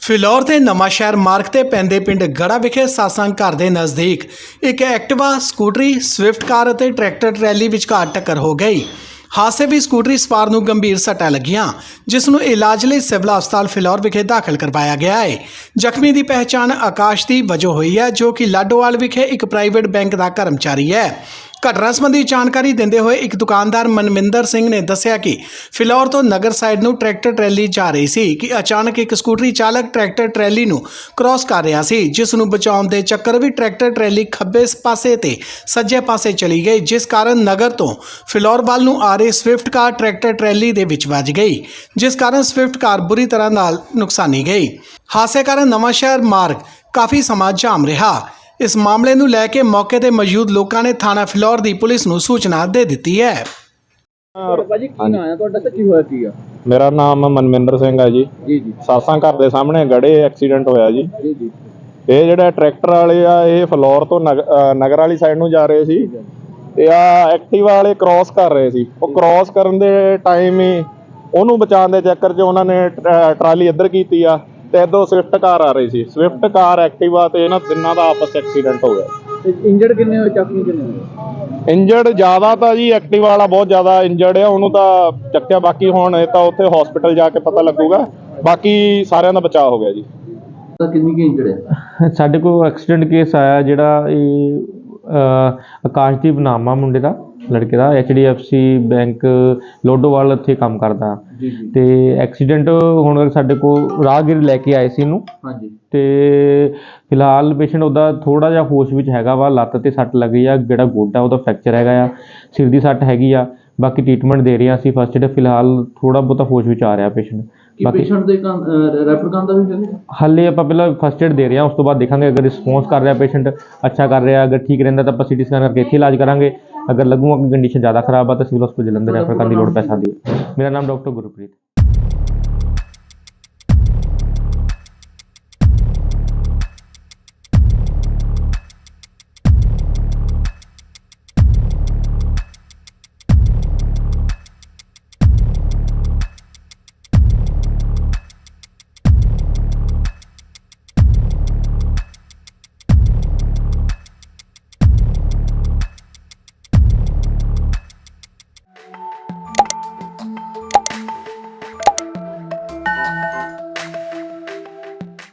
ਫਿਲੌਰ ਤੇ ਨਵਾਂਸ਼ਹਿਰ ਮਾਰਗ ਤੇ ਪੈਂਦੇ ਪਿੰਡ ਗੜਾ ਵਿਖੇ ਸਾਸੰਗ ਘਰ ਦੇ ਨਜ਼ਦੀਕ ਇੱਕ ਐਕਟਿਵਾ, ਸਕੂਟਰੀ, ਸਵਿਫਟ ਕਾਰ ਅਤੇ ਟਰੈਕਟਰ ਟਰੈਲੀ ਵਿਚਕਾਰ ਟੱਕਰ ਹੋ ਗਈ। ਹਾਦਸੇ ਵਿੱਚ ਸਕੂਟਰੀ ਸਵਾਰ ਨੂੰ ਗੰਭੀਰ ਸੱਟਾਂ ਲੱਗੀਆਂ, ਜਿਸ ਨੂੰ ਇਲਾਜ ਲਈ ਸਿਵਲ ਹਸਪਤਾਲ ਫਿਲੌਰ ਵਿਖੇ ਦਾਖਲ ਕਰਵਾਇਆ ਗਿਆ ਹੈ। ਜ਼ਖਮੀ ਦੀ ਪਹਿਚਾਣ ਆਕਾਸ਼ਦੀਪ ਵਜੋਂ ਹੋਈ ਹੈ, ਜੋ ਕਿ ਲਾਡੋਵਾਲ ਵਿਖੇ ਇੱਕ ਪ੍ਰਾਈਵੇਟ ਬੈਂਕ ਦਾ ਕਰਮਚਾਰੀ ਹੈ। ਘਟਨਾ ਸੰਬੰਧੀ ਜਾਣਕਾਰੀ ਦਿੰਦੇ ਹੋਏ ਇੱਕ ਦੁਕਾਨਦਾਰ ਮਨਮਿੰਦਰ ਸਿੰਘ ਨੇ ਦੱਸਿਆ ਕਿ ਫਿਲੌਰ ਤੋਂ ਨਗਰ ਸਾਈਡ ਨੂੰ ਟਰੈਕਟਰ ਟਰੈਲੀ ਜਾ ਰਹੀ ਸੀ ਕਿ ਅਚਾਨਕ ਇੱਕ ਸਕੂਟਰੀ ਚਾਲਕ ਟਰੈਕਟਰ ਟਰੈਲੀ ਨੂੰ ਕ੍ਰਾਸ ਕਰ ਰਿਹਾ ਸੀ, ਜਿਸ ਨੂੰ ਬਚਾਉਣ ਦੇ ਚੱਕਰ ਵਿੱਚ ਟਰੈਕਟਰ ਟਰੈਲੀ ਖੱਬੇ ਪਾਸੇ ਤੇ ਸੱਜੇ ਪਾਸੇ ਚਲੀ ਗਈ, ਜਿਸ ਕਾਰਨ ਨਗਰ ਤੋਂ ਫਿਲੌਰ ਵੱਲ ਨੂੰ ਆ ਰਹੀ ਸਵਿਫਟ ਕਾਰ ਟਰੈਕਟਰ ਟਰੈਲੀ ਦੇ ਵਿੱਚ ਵੱਜ ਗਈ, ਜਿਸ ਕਾਰਨ ਸਵਿਫਟ ਕਾਰ ਬੁਰੀ ਤਰ੍ਹਾਂ ਨਾਲ ਨੁਕਸਾਨੀ ਗਈ। ਹਾਦਸੇ ਕਾਰਨ ਨਵਾਂ ਸ਼ਹਿਰ ਮਾਰਗ ਕਾਫੀ ਸਮਾਂ ਜਾਮ ਰਿਹਾ। ਇਸ ਮਾਮਲੇ ਨੂੰ ਲੈ ਕੇ ਮੌਕੇ ਤੇ ਮੌਜੂਦ ਲੋਕਾਂ ਨੇ ਥਾਣਾ ਫਿਲੌਰ ਦੀ ਪੁਲਿਸ ਨੂੰ ਸੂਚਨਾ ਦੇ ਦਿੱਤੀ ਹੈ। ਭਾਜੀ ਕੀ ਨਾਂ ਆ ਤੁਹਾਡਾ ਤੇ ਕੀ ਹੋਇਆ ਸੀਗਾ ਮੇਰਾ ਨਾਮ ਮਨਮਿੰਦਰ ਸਿੰਘ ਹੈ ਜੀ। ਜੀ ਜੀ। ਸਾਸਾਂ ਘਰ ਦੇ ਸਾਹਮਣੇ ਗੜੇ ਐਕਸੀਡੈਂਟ ਹੋਇਆ ਜੀ। ਜੀ ਜੀ। ਇਹ ਜਿਹੜਾ ਟਰੈਕਟਰ ਵਾਲੇ ਆ ਇਹ ਫਲੋਰ ਤੋਂ ਨਗਰ ਵਾਲੀ ਸਾਈਡ ਨੂੰ ਜਾ ਰਹੇ ਸੀ। ਤੇ ਆ ਐਕਟਿਵਾ ਵਾਲੇ ਕ੍ਰਾਸ ਕਰ ਰਹੇ ਸੀ। ਉਹ ਕ੍ਰਾਸ ਕਰਨ ਦੇ ਟਾਈਮ ਹੀ ਉਹਨੂੰ ਬਚਾਉਣ ਦੇ ਚੱਕਰ 'ਚ ਉਹਨਾਂ ਨੇ ਟਰਾਲੀ ਇੱਧਰ ਕੀਤੀ ਆ। ਤੇ ਇੱਧਰੋਂ ਸਵਿਫਟ ਕਾਰ ਆ ਰਹੀ ਸੀ। ਸਵਿਫਟ ਕਾਰ ਐਕਟਿਵਾ ਤੇ ਇਹਨਾਂ ਤਿੰਨਾਂ ਦਾ ਆਪਸ ਐਕਸੀਡੈਂਟ ਹੋ ਗਿਆ। ਇੰਜਰਡ ਕਿੰਨੇ ਹੋਏ? ਜ਼ਖਮੀ ਕਿੰਨੇ ਹੋਏ? ਇੰਜਰਡ ਜ਼ਿਆਦਾ ਤਾਂ ਜੀ ਐਕਟਿਵਾ ਵਾਲਾ ਬਹੁਤ ਜ਼ਿਆਦਾ ਇੰਜਰਡ ਆ ਉਹਨੂੰ ਤਾਂ ਚੱਕਿਆ। ਬਾਕੀ ਹੁਣ ਇਹ ਤਾਂ ਉੱਥੇ ਹਸਪੀਟਲ ਜਾ ਕੇ ਪਤਾ ਲੱਗੂਗਾ। ਬਾਕੀ ਸਾਰਿਆਂ ਦਾ ਬਚਾਅ ਹੋ ਗਿਆ ਜੀ। ਤਾਂ ਕਿੰਨੀ ਕੀ ਇੰਜਰਡ ਹੈ? ਸਾਡੇ ਕੋਲ ਐਕਸੀਡੈਂਟ ਕੇਸ ਆਇਆ ਜਿਹੜਾ ਇਹ ਅ, ਆਕਾਸ਼ਦੀਪ ਨਾਮ ਮੁੰਡੇ ਦਾ। ਲੜਕੇ ਦਾ HDFC ਬੈਂਕ ਲੋਡੋਵਾਲ ਉੱਥੇ ਕੰਮ ਕਰਦਾ। ਜੀ ਜੀ। ਤੇ ਐਕਸੀਡੈਂਟ ਹੁਣ ਸਾਡੇ ਕੋਲ ਰਾਹਗੀਰ ਲੈ ਕੇ ਆਏ ਸੀ ਇਹਨੂੰ। ਹਾਂਜੀ। ਤੇ ਫਿਲਹਾਲ ਪੇਸ਼ੈਂਟ ਉਹਦਾ ਥੋੜਾ ਜਿਹਾ ਹੋਸ਼ ਵਿੱਚ ਹੈਗਾ ਵਾ ਲੱਤ ਤੇ ਸੱਟ ਲੱਗੀ ਆ ਜਿਹੜਾ ਗੋਡਾ ਉਹਦਾ ਫ੍ਰੈਕਚਰ ਹੈਗਾ ਆ ਸਿਰ ਦੀ ਸੱਟ ਹੈਗੀ ਆ ਬਾਕੀ ਟ੍ਰੀਟਮੈਂਟ ਦੇ ਰਹੇ ਆ ਅਸੀਂ ਫਸਟ ਏਡ ਫਿਲਹਾਲ ਥੋੜਾ ਬਹੁਤਾ ਹੋਸ਼ ਵਿੱਚ ਆ ਰਿਹਾ ਪੇਸ਼ੈਂਟ ਕੀ ਬਾਕੀ ਪੇਸ਼ੈਂਟ ਦੇ ਰੈਫਰ ਕਰਨ ਦਾ ਵੀ ਹੈ ਹਾਲੇ ਆਪਾਂ ਪਹਿਲਾਂ ਫਸਟ ਏਡ ਦੇ ਰਹੇ ਹਾਂ ਉਸ ਤੋਂ ਬਾਅਦ ਦੇਖਾਂਗੇ ਅਗਰ ਰਿਸਪੌਂਸ ਕਰ ਰਿਹਾ ਪੇਸ਼ੈਂਟ ਅੱਛਾ ਕਰ ਰਿਹਾ ਅਗਰ ਠੀਕ ਰਹਿੰਦਾ ਤਾਂ ਆਪਾਂ ਸੀਟੀ ਸਕੈਨ ਕਰਕੇ ਇੱਥੇ ਇਲਾਜ ਕਰਾਂਗੇ। ਅਗਰ ਲੱਗੂਗਾ ਕਿ ਕੰਡੀਸ਼ਨ ਜ਼ਿਆਦਾ ਖਰਾਬ ਆ ਤਾਂ ਸਿਵਲ ਹਸਪਤਾਲ ਜਲੰਧਰ ਰੈਫਰ ਕਰਨ ਦੀ ਲੋੜ ਪੈ ਸਕਦੀ ਹੈ। ਮੇਰਾ ਨਾਮ ਡਾਕਟਰ ਗੁਰਪ੍ਰੀਤ